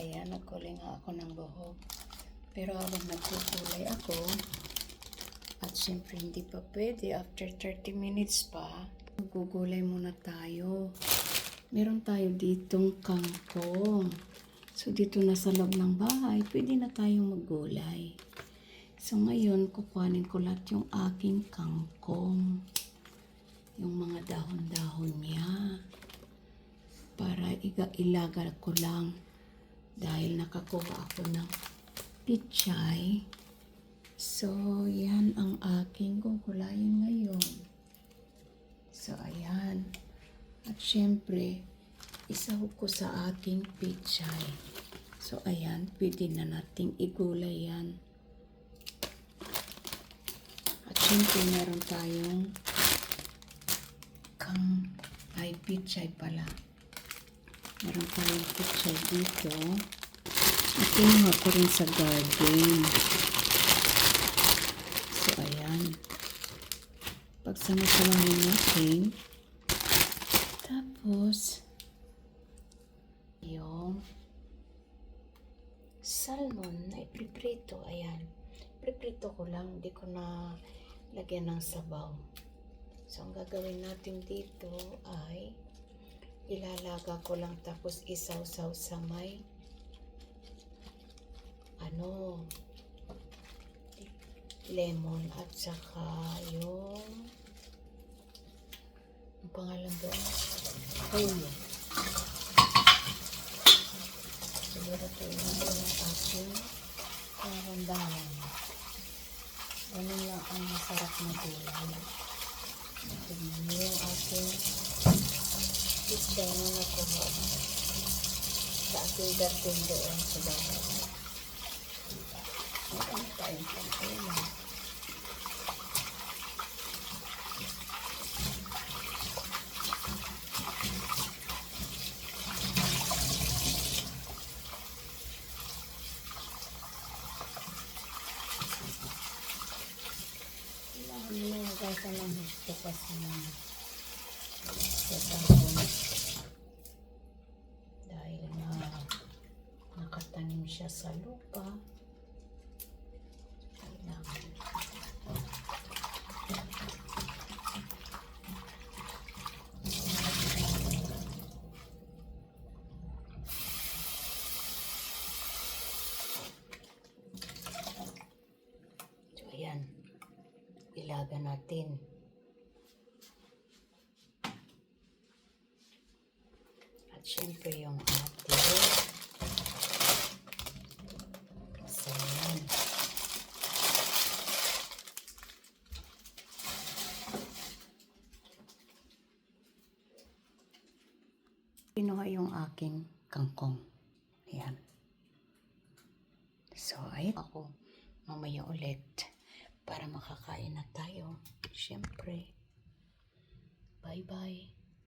Ayan, nagkulay nga ako ng buhok. Pero habang nagkukulay ako, at syempre hindi pa pwede, after 30 minutes pa, gugulay muna tayo. Meron tayo ditong kangkong. So dito na sa loob ng bahay, pwede na tayong maggulay. So ngayon, kukuhanin ko lahat yung aking kangkong. Yung mga dahon-dahon niya. Para iga ilaga ko lang. Dahil nakakuha ako ng pichay. So, yan ang aking gugulayin ngayon. So, ayan. At syempre, isahog ko sa aking pichay. So, ayan, pwede na nating igulay yan. At syempre, meron tayong kang ay pichay pala. Meron tayong pichay dito. At kinuha ko rin sa garden. So, ayan. Pagsama-samahin natin. Tapos, yung salmon na ipriprito. Ayan. Priprito ko lang. Hindi ko na lagyan ng sabaw. So, ang gagawin natin dito ay ilalaga ko lang tapos isaw-saw sa may ano lemon at saka yung ang pangalan doon? Toyo siguro na yung aking karamdaman ganun lang ang masarap na gulay. Tignan niyo yung aking isda na nakuha sa aking garden doon sa bahay Ano tayong pangkulang? Kailangan mo yung gasa ng gusto kasi ng sa dahon. Dahil na nakatanim siya sa lupa. Kailangan. So, ayan. Ilaga natin. At syempre yung ating salmon. Kinuha yung aking kangkong. Ayan. So, ayun ako mamaya ulit para makakain na tayo. Siyempre. Bye-bye.